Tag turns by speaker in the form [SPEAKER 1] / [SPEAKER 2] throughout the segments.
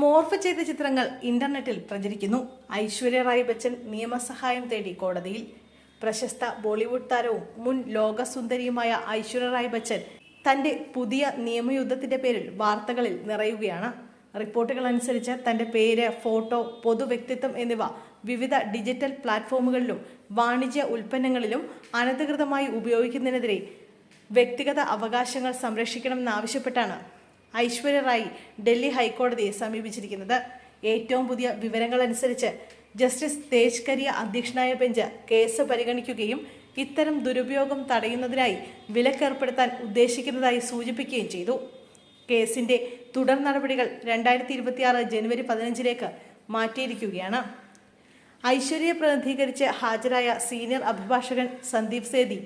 [SPEAKER 1] Morph ചെയ്ത ചിത്രങ്ങൾ ഇന്റർനെറ്റിൽ പ്രചരിക്കുന്നു. ഐശ്വര്യ റായ് ബച്ചൻ നിയമസഹായം തേടി കോടതിയിൽ. പ്രശസ്ത ബോളിവുഡ് താരവും മുൻ ലോകസുന്ദരിയുമായ ഐശ്വര്യ റായ് ബച്ചൻ തന്റെ പുതിയ നിയമയുദ്ധത്തിന്റെ പേരിൽ വാർത്തകളിൽ നിറയുകയാണ്. റിപ്പോർട്ടുകൾ അനുസരിച്ച് തന്റെ പേര് ഫോട്ടോ പൊതു വ്യക്തിത്വം എന്നിവ വിവിധ ഡിജിറ്റൽ പ്ലാറ്റ്ഫോമുകളിലും വാണിജ്യ ഉൽപ്പന്നങ്ങളിലും അനധികൃതമായി ഉപയോഗിക്കുന്നതിനെതിരെ വ്യക്തിഗത അവകാശങ്ങൾ സംരക്ഷിക്കണമെന്നാവശ്യപ്പെട്ടാണ് ഐശ്വര്യ റായി ഡൽഹി ഹൈക്കോടതിയെ സമീപിച്ചിരിക്കുന്നത്. ഏറ്റവും പുതിയ വിവരങ്ങൾ അനുസരിച്ച് ജസ്റ്റിസ് തേജ് കരിയ അധ്യക്ഷനായ ബെഞ്ച് കേസ് പരിഗണിക്കുകയും ഇത്തരം ദുരുപയോഗം തടയുന്നതിനായി വിലക്കേർപ്പെടുത്താൻ ഉദ്ദേശിക്കുന്നതായി സൂചിപ്പിക്കുകയും ചെയ്തു. കേസിന്റെ തുടർ നടപടികൾ രണ്ടായിരത്തി ഇരുപത്തിയാറ് ജനുവരി പതിനഞ്ചിലേക്ക് മാറ്റിയിരിക്കുകയാണ്. ഐശ്വര്യ പ്രതിനിധീകരിച്ച് ഹാജരായ സീനിയർ അഭിഭാഷകൻ സന്ദീപ് സേതി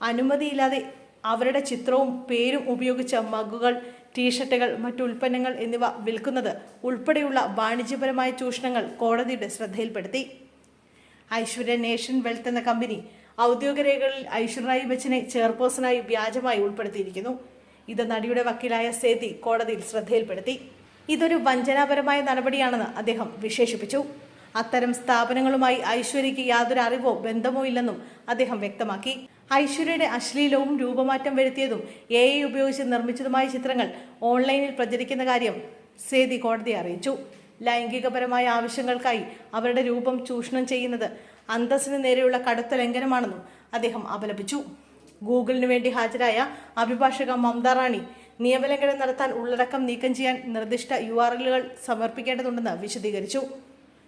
[SPEAKER 1] അനുമതിയില്ലാതെ അവരുടെ ചിത്രവും പേരും ഉപയോഗിച്ച മഗുകൾ ടീഷർട്ടുകൾ മറ്റു ഉൽപ്പന്നങ്ങൾ എന്നിവ വിൽക്കുന്നത് ഉൾപ്പെടെയുള്ള വാണിജ്യപരമായ ചൂഷണങ്ങൾ കോടതിയുടെ ശ്രദ്ധയിൽപ്പെടുത്തി. ഐശ്വര്യ നേഷൻ വെൽത്ത് എന്ന കമ്പനി ഔദ്യോഗിക രേഖകളിൽ ഐശ്വര്യ ബച്ചനെ ചെയർപേഴ്സണായി വ്യാജമായി ഉൾപ്പെടുത്തിയിരിക്കുന്നു. ഇത് നടിയുടെ വക്കീലായ സേതി കോടതിയിൽ ശ്രദ്ധയിൽപ്പെടുത്തി. ഇതൊരു വഞ്ചനാപരമായ നടപടിയാണെന്ന് അദ്ദേഹം വിശേഷിപ്പിച്ചു. അത്തരം സ്ഥാപനങ്ങളുമായി ഐശ്വര്യയ്ക്ക് യാതൊരു അറിവോ ബന്ധമോ ഇല്ലെന്നും അദ്ദേഹം വ്യക്തമാക്കി. ഐശ്വര്യയുടെ അശ്ലീലവും രൂപമാറ്റം വരുത്തിയതും എ ഐ ഉപയോഗിച്ച് നിർമ്മിച്ചതുമായ ചിത്രങ്ങൾ ഓൺലൈനിൽ പ്രചരിക്കുന്ന കാര്യം സേതി കോടതിയെ അറിയിച്ചു. ലൈംഗികപരമായ ആവശ്യങ്ങൾക്കായി അവരുടെ രൂപം ചൂഷണം ചെയ്യുന്നത് അന്തസ്സിന് നേരെയുള്ള കടുത്ത ലംഘനമാണെന്നും അദ്ദേഹം അപലപിച്ചു. ഗൂഗിളിന് വേണ്ടി ഹാജരായ അഭിഭാഷക മമത റാണി നിയമലംഘനം നടത്താൻ ഉള്ളടക്കം നീക്കം ചെയ്യാൻ നിർദ്ദിഷ്ട യു ആർ എല്ലുകൾ സമർപ്പിക്കേണ്ടതുണ്ടെന്ന് വിശദീകരിച്ചു.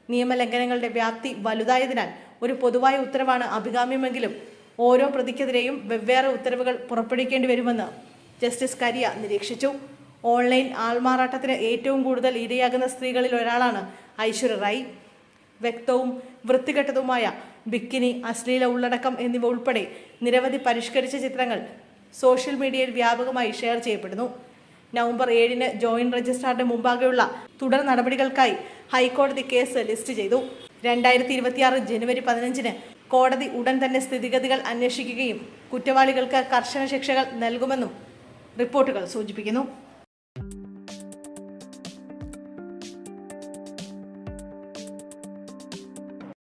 [SPEAKER 1] നിയമലംഘനങ്ങളുടെ വ്യാപ്തി വലുതായതിനാൽ ഒരു പൊതുവായ ഉത്തരവാണ് അഭികാമ്യമെങ്കിലും ഓരോ പ്രതിക്കെതിരെയും വെവ്വേറെ ഉത്തരവുകൾ പുറപ്പെടുവിക്കേണ്ടി വരുമെന്ന് ജസ്റ്റിസ് കരിയ നിരീക്ഷിച്ചു. ഓൺലൈൻ ആൾമാറാട്ടത്തിന് ഏറ്റവും കൂടുതൽ ഇരയാകുന്ന സ്ത്രീകളിൽ ഒരാളാണ് ഐശ്വര്യ റായ്. വ്യക്തവും വൃത്തികെട്ടതുമായ ബിക്കിനി അശ്ലീല ഉള്ളടക്കം എന്നിവ ഉൾപ്പെടെ നിരവധി പരിഷ്കരിച്ച ചിത്രങ്ങൾ സോഷ്യൽ മീഡിയയിൽ വ്യാപകമായി ഷെയർ ചെയ്യപ്പെടുന്നു. നവംബർ ഏഴിന് ജോയിന്റ് രജിസ്ട്രാറിന്റെ മുമ്പാകെയുള്ള തുടർ നടപടികൾക്കായി ഹൈക്കോടതി കേസ് ലിസ്റ്റ് ചെയ്തു. രണ്ടായിരത്തി ഇരുപത്തിയാറ് ജനുവരി പതിനഞ്ചിന് കോടതി ഉടൻ തന്നെ സ്ഥിതിഗതികൾ അന്വേഷിക്കുകയും കുറ്റവാളികൾക്ക് കർശന ശിക്ഷകൾ നൽകുമെന്നും റിപ്പോർട്ടുകൾ സൂചിപ്പിക്കുന്നു.